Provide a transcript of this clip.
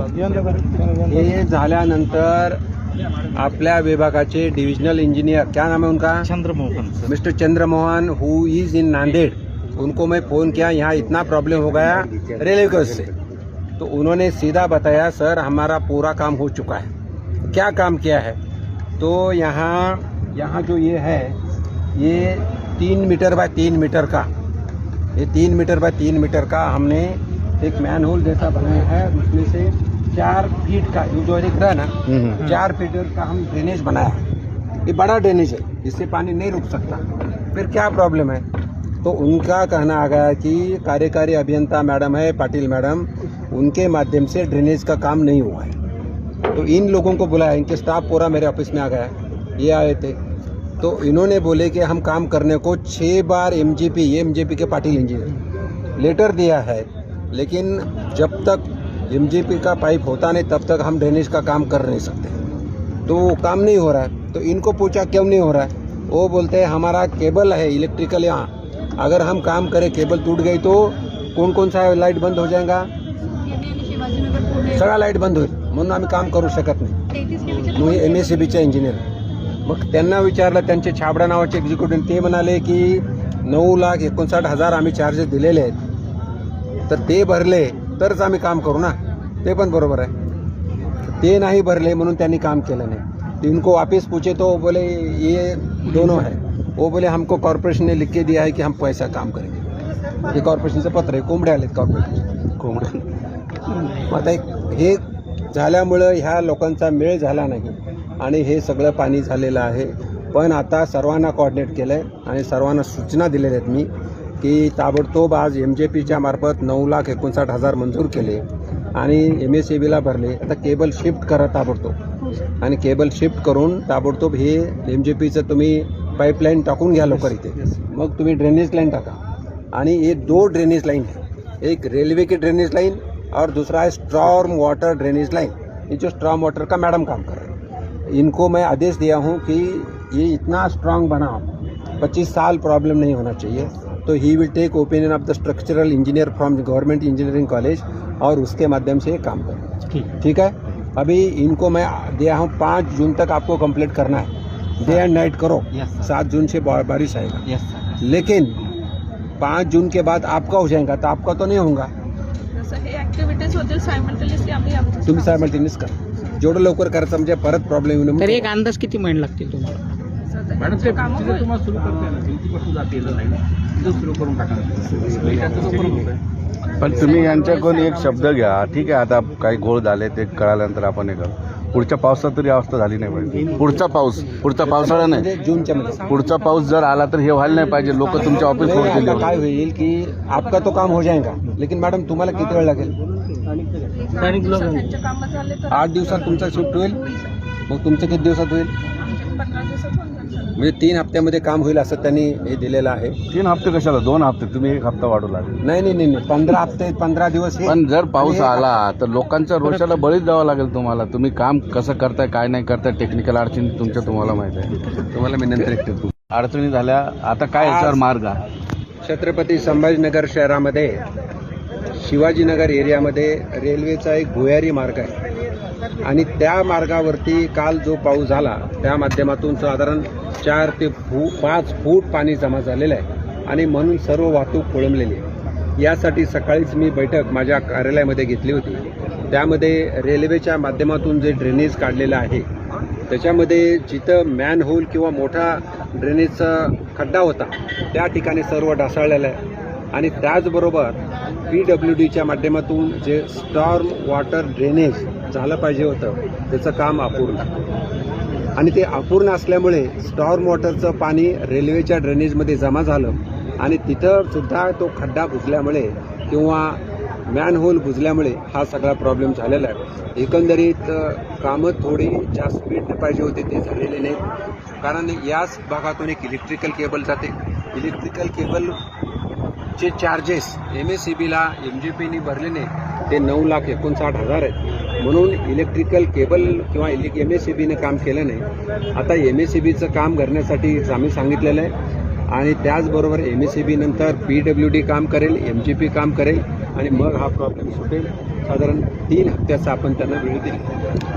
हे झाल्यानंतर आपल्या विभागाचे डिविजनल इंजीनियर क्या नाम है उनका? Chandramohan mister Chandramohan who is in Nanded उनको मैं फ़ोन किया यहाँ इतना प्रॉब्लम हो गया रेलवे की से। तो उन्होंने सीधा बताया सर हमारा पूरा काम हो चुका है। क्या काम किया है? तो यहाँ यहाँ जो ये है ये तीन मीटर बाय तीन मीटर का ये तीन मीटर बाय तीन मीटर का हमने एक मैन होल जैसा बनाया है उसमें से चार फीट का ये जो दिख रहा है ना चार फीट का हम ड्रेनेज बनाया है। ये बड़ा ड्रेनेज है इससे पानी नहीं रुक सकता। फिर क्या प्रॉब्लम है? तो उनका कहना आ गया कि कार्यकारी अभियंता मैडम है पाटिल मैडम उनके माध्यम से ड्रेनेज का काम नहीं हुआ है। तो इन लोगों को बुलाया इनके स्टाफ पूरा मेरे ऑफ़िस में आ गया ये आए थे। तो इन्होंने बोले कि हम काम करने को छः बार एमजेपी ये एमजेपी के पाटिल इंजीनियर लेटर दिया है। लेकिन जब तक एम का पाइप होता नहीं, तब तक हम ड्रेनेज का काम कर नहीं सकते। तो वो काम नहीं हो रहा है। तो इनको पूछा, क्यों नहीं हो रहा है? वो बोलते हैं, हमारा केबल है इलेक्ट्रिकल यहाँ। अगर हम काम करें, केबल टूट गई तो कौन कौन सा लाईट बंद हो जाएगा? सगळा लाईट बंद होईल म्हणून काम करू, शकत नाही। मी एम एस सी बीचा इंजिनियर मग त्यांना विचारलं छाबडा नावाचे एक्झिक्युटिव्ह ते म्हणाले की नऊ लाख एकोणसाठ हज़ार आम्ही चार्जेस दिलेले ते भरले. तरच आम्ही काम करू ना? ते पण बरोबर आहे. ते नाही भरले म्हणून त्यांनी काम केलं नाही. इनको वापस पूछे तो बोले ये दोनों है. वो बोले हमको कॉर्पोरेशन ने लिख के दिया है कि हम पैसा काम करेंगे. हे कॉर्पोरेशनचं पत्र आहे कोंबड्या आलेत कॉर्पोरेशन कोंबड्या. आता एक हे झाल्यामुळं ह्या लोकांचा मेळ झाला नाही. आणि हे सगळं पाणी झालेलं आहे. पण आता सर्वांना कॉर्डिनेट केलं आहे आणि सर्वांना सूचना दिलेल्या आहेत मी. की ताबडतोब आज एम जे पीच्या मार्फत नऊ लाख एकोणसाठ हजार मंजूर केले आणि एम एस सी बीला भरले. आता केबल शिफ्ट करा ताबडतोब. आणि केबल शिफ्ट करून ताबडतोब हे एम जे पीचं तुम्ही पाईपलाईन टाकून घ्या लवकर इथे. मग तुम्ही ड्रेनेज लाईन टाका. आणि ये दो ड्रेनेज लाइन है एक रेलवे की ड्रेनेज लाइन और दूसरा है स्ट्रॉम वाटर ड्रेनेज लाइन ये जो स्ट्रॉम वाटर का मैडम काम कर. रहे हैं इनको मैं आदेश दिया हूँ कि ये इतना स्ट्रांग बना 25 साल प्रॉब्लम नहीं होना चाहिए. तो he will take opinion of the structural engineer from government engineering college और उसके माध्यम से ये काम करें। ठीक। ठीक है? अभी इनको मैं दिया हूँ पाँच जून तक आपको कंप्लीट करना है। डे एंड नाइट करो। सात जून से बारिश आएगा। यस लेकिन पाँच जून के बाद आपका हो जाएगा तो आपका तो नहीं होगा हे आमचं तुम्ही सायमल्टेनियस करा। जेवढं लवकर करायचं म्हणजे परत प्रॉब्लेम येऊ नये एक अंदाज किती महिने लागतील तुम्हाला? मॅडम ते कामं होईल. तुम्हाला सुरू करते ना भिंतीपासून जाते नाही. तिथं सुरू करून टाका पण तुम्ही यांच्याकडून एक शब्द घ्या. ठीक आहे आता काही घोळ झाले ते कळाल्यानंतर आपण हे करू. पुढच्या पावसात तरी अवस्था झाली नाही पाहिजे. पुढचा पाऊस पुढचा पावसाळा नाही. म्हणजे जूनच्या मध्ये. पुढचा पाऊस जर आला तर हे व्हायला नाही पाहिजे. लोक तुमच्या ऑफिस काय होईल की आपका तो काम हो जाएगा. लेकिन मॅडम तुम्हाला किती वेळ लागेल? आठ दिवसात तुमचा शिफ्ट होईल? मग तुमचं किती दिवसात होईल? म्हणजे तीन हप्त्यामध्ये काम होईल असं त्यांनी हे दिलेलं आहे. तीन हप्ते कशाला? दोन हप्ते. तुम्ही एक हप्ता वाढू लागेल नाही नाही नाही नाही. पंधरा हप्ते पंधरा दिवस हे पण जर पाऊस आला तर लोकांच्या रोषाला बळीच द्यावं लागेल तुम्हाला. तुम्ही काम कसं करताय काय नाही करताय टेक्निकल अडचणी तुमच्या तुम्हाला माहिती आहे. तुम्हाला मी नंतर एक टिप देतो. अडचणी झाल्या. आता काय याच्यावर मार्ग? छत्रपती संभाजीनगर शहरामध्ये शिवाजीनगर एरियामध्ये रेल्वेचा एक भुयारी मार्ग आहे. आणि त्या मार्गावरती काल जो पाऊस झाला त्या माध्यमातून साधारण चार ते फू पाच फूट पाणी जमा झालेलं आहे आणि म्हणून सर्व वाहतूक खोळंबलेली आहे. यासाठी सकाळीच मी बैठक माझ्या कार्यालयामध्ये घेतली होती. त्यामध्ये रेल्वेच्या माध्यमातून जे ड्रेनेज काढलेलं आहे त्याच्यामध्ये जिथं मॅन होल किंवा मोठा ड्रेनेजचा खड्डा होता त्या ठिकाणी सर्व ढासळलेलं आहे. आणि त्याचबरोबर पी डब्ल्यू डीच्या माध्यमातून जे स्टॉर्म वॉटर ड्रेनेज झालं पाहिजे होतं. त्याचं काम अपूर्ण. आणि ते अपूर्ण असल्यामुळे स्टॉर्म वॉटरचं पाणी रेल्वेच्या ड्रेनेजमध्ये जमा झालं. आणि तिथं सुद्धा तो खड्डा बुजल्यामुळे किंवा मॅन होल बुजल्यामुळे हा सगळा प्रॉब्लेम झालेला आहे. एकंदरीत कामं थोडी जास्त स्पीडने पाहिजे होते ते झालेले नाहीत. कारण याच भागातून एक इलेक्ट्रिकल केबल जाते. इलेक्ट्रिकल केबल चे चार्जेस एम एस सी बीला एम जे पीने भरले नाही ते नऊ लाख एकोणसाठ हजार आहेत. म्हणून इलेक्ट्रिकल केबल किंवा एम एस सी बीने काम केलं नाही. आता एम एस सी बीचं काम करण्यासाठी आम्ही सांगितलेलं आहे. आणि त्याचबरोबर एम एस सी बी नंतर पी डब्ल्यू डी काम करेल एम जी पी काम करेल. आणि मग हा प्रॉब्लेम सुटेल. साधारण तीन हप्त्याचा आपण त्यांना वेळ दिली.